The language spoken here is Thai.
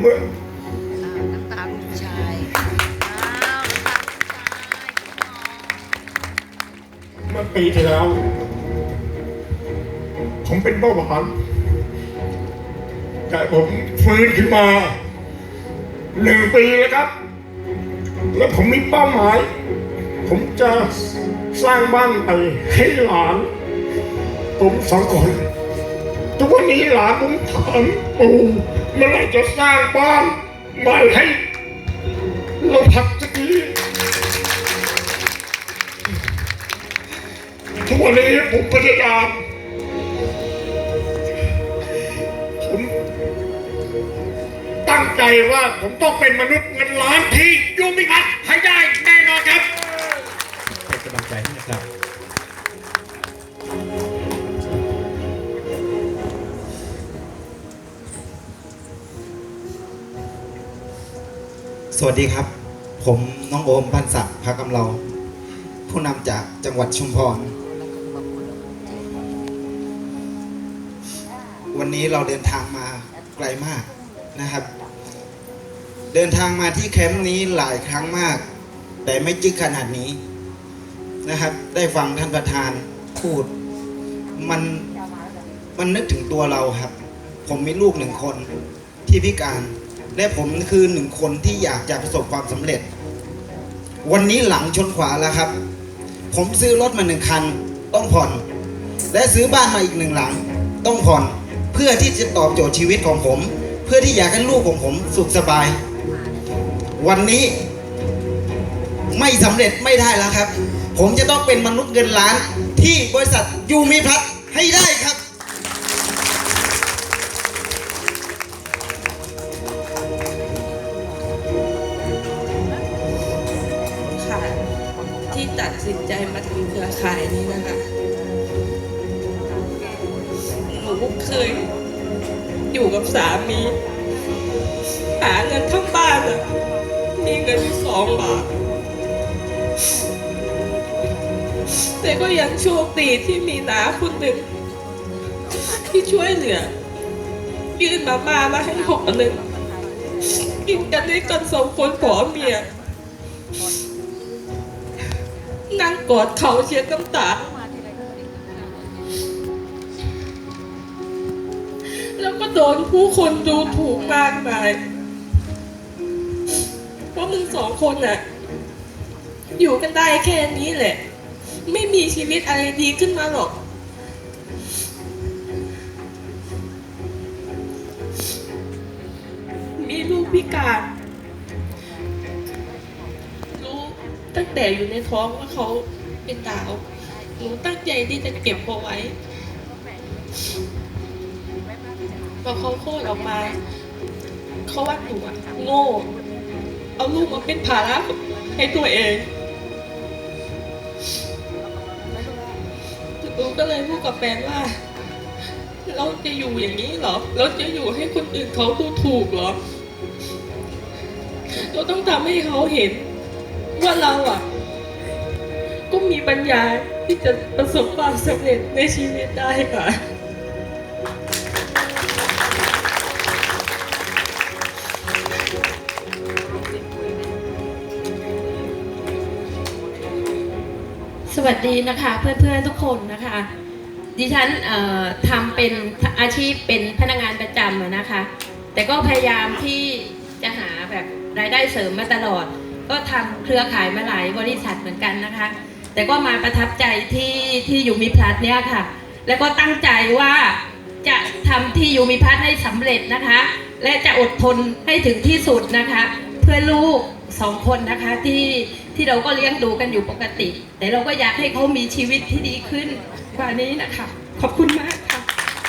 เมื่ออ้าวน้ำตาลูกชายอ้าวน้ำตาลูกชายเมื่อปีที่แล้ว ผมเป็นเบาหวานแต่ผมฟื้นขึ้นมาหนึ่งปีแล้วครับ แล้วผมมีเป้าหมาย ผมจะสร้างบ้านใหม่ให้หลาน ผมสองคน ทุกวันนี้หลานผมถามปู่เมื่อไหรจะสร้างบ้านใหม่ให้เราพักสักทีทุกวันนี้ผมพยายามผมตั้งใจว่าผมต้องเป็นมนุษย์เงินล้านที่ยูมิพัฒน์ให้ได้ สวัสดีครับ ผมน้องโอมพันศักดิ์ภากำเราผู้นำจากจังหวัดชุมพร วันนี้เราเดินทางมาไกลมากนะครับ เดินทางมาที่แคมป์นี้หลายครั้งมาก แต่ไม่จึกขนาดนี้นะครับ ได้ฟังท่านประธานพูด มันมันนึกถึงตัวเราครับ ผมมีลูกหนึ่งคนที่พิการ และผมคือหนึ่งคนที่อยากจะประสบความสำเร็จ วันนี้หลังชนขวาแล้วครับ ผมซื้อรถมาหนึ่งคัน ต้องผ่อน และซื้อบ้านมาอีกหนึ่งหลัง ต้องผ่อน เพื่อที่จะตอบโจทย์ชีวิตของผม เพื่อที่อยากให้ลูกของผมสุขสบาย วันนี้ไม่สำเร็จไม่ได้แล้วครับ ผมจะต้องเป็นมนุษย์เงินล้านที่บริษัทยูมิพัฒน์ให้ได้ครับ ที่ตัดสินใจมาทำเครือข่ายนี้นะคะหนูเคยอยู่กับสามีหาเงินทั้งบ้านอะมีเงินสองบาทแต่ก็ยังโชคดีที่มีน้าคนหนึ่งที่ช่วยเหลือยื่นมาม่ามาให้ห่อหนึ่งกินกันด้วยกันสองคนผัวเมีย นั่งกอดเขาเช็ดน้ำตา แล้วก็โดนผู้คนดูถูกมากมายว่ามึงสองคนน่ะ อยู่กันได้แค่นี้แหละ ไม่มีชีวิตอะไรดีขึ้นมาหรอกมีลูกพิการ ตั้งแต่อยู่ในท้องว่าเขาเป็นดาวหนูตั้งใจที่จะเก็บเขาไว้พอเขาโคลอดออกมาเขาว่าหนูโง่เอาลูกมาเป็นภาระให้ตัวเองหนูก็เลยพูดกับแฟนว่าเราจะอยู่อย่างนี้เหรอ เราจะอยู่ให้คนอื่นเขาดูถูกเหรอ เราต้องทำให้เขาเห็น ว่าเราอะ ก็มีปัญญาที่จะประสบความสำเร็จในชีวิตได้ค่ะ สวัสดีนะคะเพื่อนๆทุกคนนะคะ ดิฉันเอ่อทำเป็นอาชีพเป็นพนักงานประจำอะนะคะ แต่ก็พยายามที่จะหาแบบรายได้เสริมมาตลอด ก็ทำเครือข่ายมาหลายบริษัทเหมือนกันนะคะ แต่ก็มาประทับใจที่ที่ยูมิพลัสเนี่ยค่ะ แล้วก็ตั้งใจว่าจะทำที่ยูมิพัฒน์ให้สำเร็จนะคะ และจะอดทนให้ถึงที่สุดนะคะ เพื่อลูกสองคนนะคะที่ที่เราก็เลี้ยงดูกันอยู่ปกติ แต่เราก็อยากให้เขามีชีวิตที่ดีขึ้นกว่านี้นะคะ ขอบคุณมาก